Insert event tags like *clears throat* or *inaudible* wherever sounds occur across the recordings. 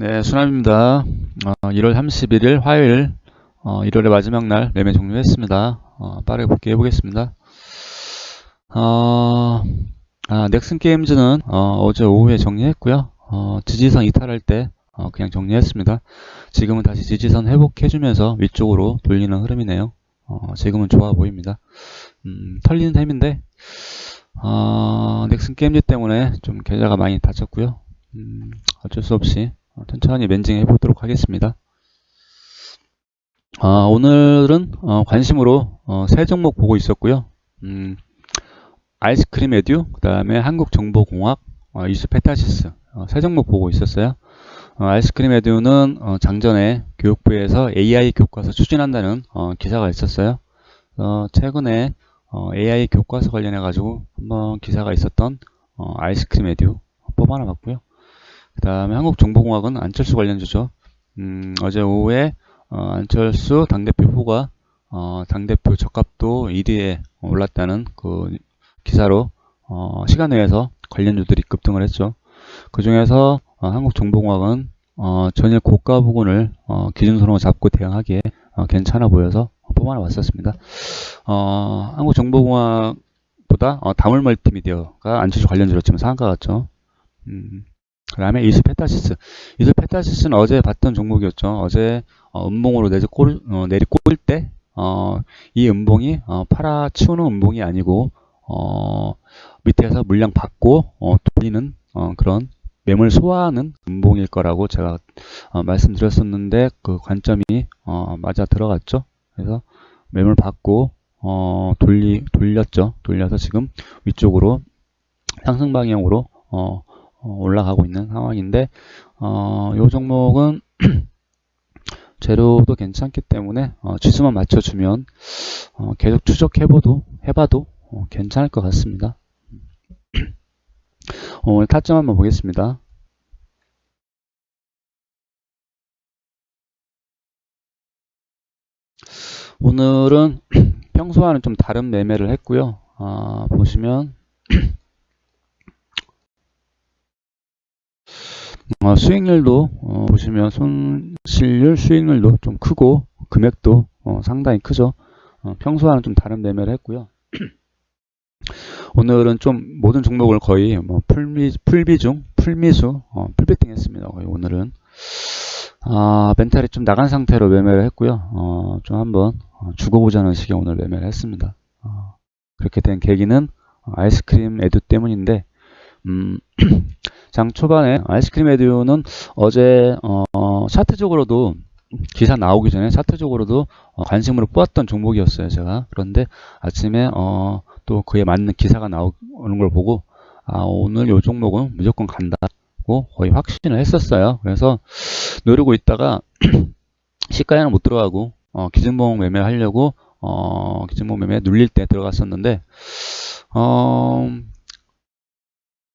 네, 수남입니다. 어, 1월 31일 화요일, 어, 1월의 마지막 날 매매 종료했습니다. 어, 빠르게 복귀해 보겠습니다. 어, 아, 넥슨 게임즈는 어, 제 오후에 정리했고요. 어, 지지선 이탈할 때 어, 그냥 정리했습니다. 지금은 다시 지지선 회복해주면서 위쪽으로 돌리는 흐름이네요. 어, 지금은 좋아 보입니다. 음, 털리는 셈인데 어, 넥슨 게임즈 때문에 좀 계좌가 많이 다쳤고요. 음, 어쩔 수 없이 어, 천천히 멘징해 보도록 하겠습니다. 아, 오늘은 어, 관심으로 어, 세 종목 보고 있었고요. 음, 아이스크림 에듀, 그 다음에 한국정보공학, 어, 이수페타시스 어, 세 종목 보고 있었어요. 어, 아이스크림 에듀는 어, 장전에 교육부에서 AI 교과서 추진한다는 어, 기사가 있었어요. 어, 최근에 어, AI 교과서 관련해 가지고 한번 기사가 있었던 어, 아이스크림 에듀 뽑아놔 봤고요. 그 다음에 한국정보공학은 안철수 관련주죠. 음, 어제 오후에 어, 안철수 당대표 후가 어, 당대표 적합도 1위에 올랐다는 그 기사로 어, 시간 내에서 관련주들이 급등을 했죠. 그 중에서 어, 한국정보공학은 어, 전일 고가 부근을 어, 기준선으로 잡고 대응하기에 어, 괜찮아 보여서 뽑아내 왔었습니다. 어, 한국정보공학보다 어, 다물 멀티미디어가 안철수 관련주로 지금 상한가 같죠. 음, 그 다음에 이수페타시스. 이수페타시스는 어제 봤던 종목이었죠. 어제 어, 음봉으로 내리 꼴, 어, 내리 꼴 때, 어, 이 음봉이 어, 팔아치우는 음봉이 아니고 어, 밑에서 물량 받고 어, 돌리는 어, 그런 매물 소화하는 음봉일 거라고 제가 어, 말씀드렸었는데 그 관점이 어, 맞아 들어갔죠. 그래서 매물 받고 어, 돌리 돌렸죠. 돌려서 지금 위쪽으로 상승 방향으로 어, 어, 올라가고 있는 상황인데 어, 이 종목은 *clears throat* 재료도 괜찮기 때문에 어, 지수만 맞춰주면 어, 계속 추적해봐도 해봐도 어, 괜찮을 것 같습니다. *clears throat* 어, 오늘 타점 한번 보겠습니다. 오늘은 *clears throat* 평소와는 좀 다른 매매를 했고요. 아, 보시면 어, 수익률도 어, 보시면 손실률 수익률도 좀 크고 금액도 어, 상당히 크죠. 어, 평소와는 좀 다른 매매를 했고요. *clears throat* 오늘은 좀 모든 종목을 거의 뭐 풀미, 풀비중, 풀미수, 어, 풀베팅 했습니다. 거의 오늘은. 아, 멘탈이 좀 나간 상태로 매매를 했고요. 어, 좀 한번 어, 죽어보자는 식의 오늘 매매를 했습니다. 어, 그렇게 된 계기는 아이스크림 에듀 때문인데, 음, *clears throat* 장 초반에 아이스크림 에듀는 어제 어, 차트적으로도 기사 나오기 전에 차트적으로도 어, 관심으로 뽑았던 종목이었어요 제가. 그런데 아침에 어, 또 그에 맞는 기사가 나오는 걸 보고 아 오늘 요 종목은 무조건 간다고 거의 확신을 했었어요. 그래서 누르고 있다가 *clears throat* 시가에는 못 들어가고 어, 기준봉 매매 하려고 어, 기준봉 매매 눌릴 때 들어갔었는데 어,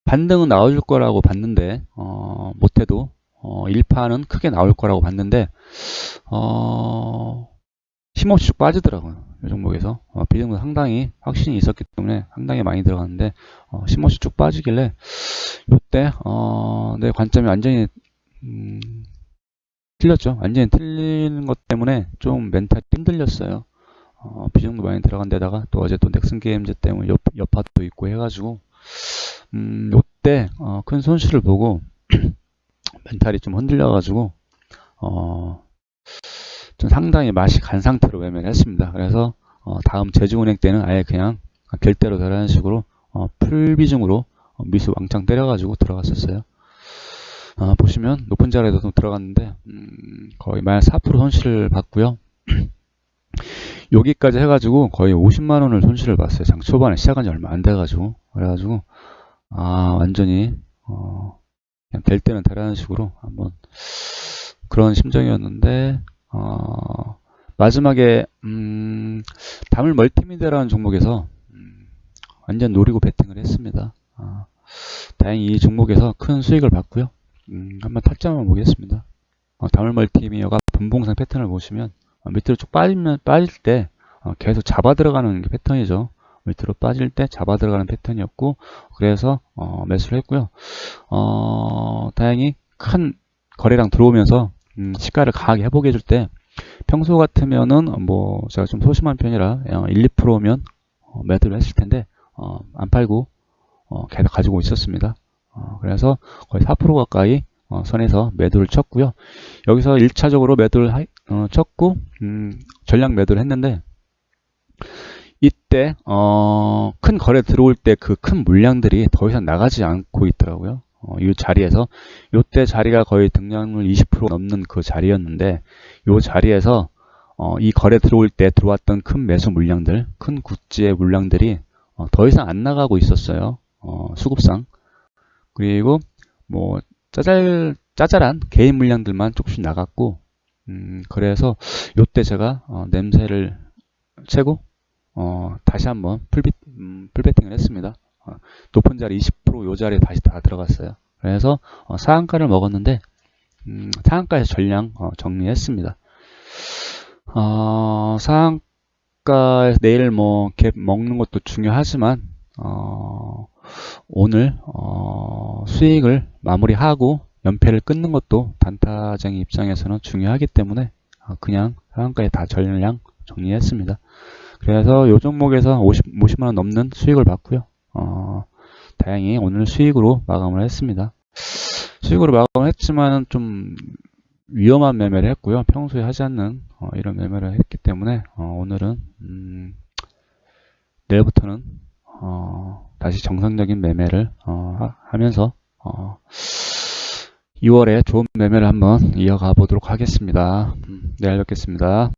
반등은 나와줄 거라고 봤는데 어, 못해도 어, 1파는 크게 나올 거라고 봤는데 어, 힘없이 쭉 빠지더라고요. 이 종목에서 어, 비중도 상당히 확신이 있었기 때문에 상당히 많이 들어갔는데 어, 힘없이 쭉 빠지길래 이때 어, 내 관점이 완전히 음, 틀렸죠. 완전히 틀리는 것 때문에 좀 멘탈이 흔들렸어요. 어, 비중도 많이 들어간 데다가 또 어제 또 넥슨 게임즈 때문에 옆, 여파도 있고 해가지고 음, 요때 어, 큰 손실을 보고 *clears throat* 멘탈이 좀 흔들려가지고 어, 좀 상당히 맛이 간 상태로 매매를 했습니다. 그래서 어, 다음 제주은행 때는 아예 그냥 될 대로 되라는 식으로 어, 풀 비중으로 어, 미수 왕창 때려가지고 들어갔었어요. 어, 보시면 높은 자리에도 좀 들어갔는데 음, 거의 마이너스 4% 손실을 봤고요. *clears throat* 여기까지 해가지고 거의 50만 원을 손실을 봤어요. 장 초반에 시작한 지 얼마 안 돼가지고 그래가지고 아 완전히 어, 그냥 될 때는 되라는 식으로 한번 그런 심정이었는데 어, 마지막에 음, 담을 멀티미디어라는 종목에서 음, 완전 노리고 베팅을 했습니다. 아, 다행히 이 종목에서 큰 수익을 봤고요. 음, 한번 탈점을 보겠습니다. 어, 담을 멀티미디어가 분봉상 패턴을 보시면 어, 밑으로 쭉 빠지면 빠질 때 어, 계속 잡아 들어가는 게 패턴이죠. 밑으로 빠질 때 잡아 들어가는 패턴이었고 그래서 어, 매수를 했고요. 어, 다행히 큰 거래량 들어오면서 음, 시가를 강하게 회복해 줄 때 평소 같으면은 뭐 제가 좀 소심한 편이라 어, 1, 2%면 어, 매도를 했을 텐데 어, 안 팔고 어, 계속 가지고 있었습니다. 어, 그래서 거의 4% 가까이 어, 선에서 매도를 쳤고요. 여기서 1차적으로 매도를 하- 어, 쳤고 음, 전량 매도를 했는데 이때 어, 큰 거래 들어올 때 그 큰 물량들이 더 이상 나가지 않고 있더라고요. 어, 이 자리에서 이때 자리가 거의 등량률 20% 넘는 그 자리였는데 이 자리에서 어, 이 거래 들어올 때 들어왔던 큰 매수 물량들, 큰 구찌의 물량들이 어, 더 이상 안 나가고 있었어요. 어, 수급상. 그리고 뭐 짜잘 짜잘한 개인 물량들만 조금씩 나갔고, 음, 그래서 요때 제가 어, 냄새를 채고 어, 다시 한번 풀비, 음, 풀베팅을 했습니다. 어, 높은 자리 20%요 자리에 다시 다 들어갔어요. 그래서 어, 상한가를 먹었는데 음, 상한가에서 전량 어, 정리했습니다. 어, 상한가에서 내일 뭐 갭 먹는 것도 중요하지만 어, 오늘 어, 수익을 마무리하고 연패를 끊는 것도 단타장의 입장에서는 중요하기 때문에 어, 그냥 상한가에 다 전량 정리했습니다. 그래서 요 종목에서 50, 50만 원 넘는 수익을 봤고요. 어, 다행히 오늘 수익으로 마감을 했습니다. 수익으로 마감을 했지만 좀 위험한 매매를 했고요. 평소에 하지 않는 어, 이런 매매를 했기 때문에 어, 오늘은 음, 내일부터는 어, 다시 정상적인 매매를 어, 하- 하면서 어, 2월에 좋은 매매를 한번 이어가 보도록 하겠습니다. 음, 내일 뵙겠습니다.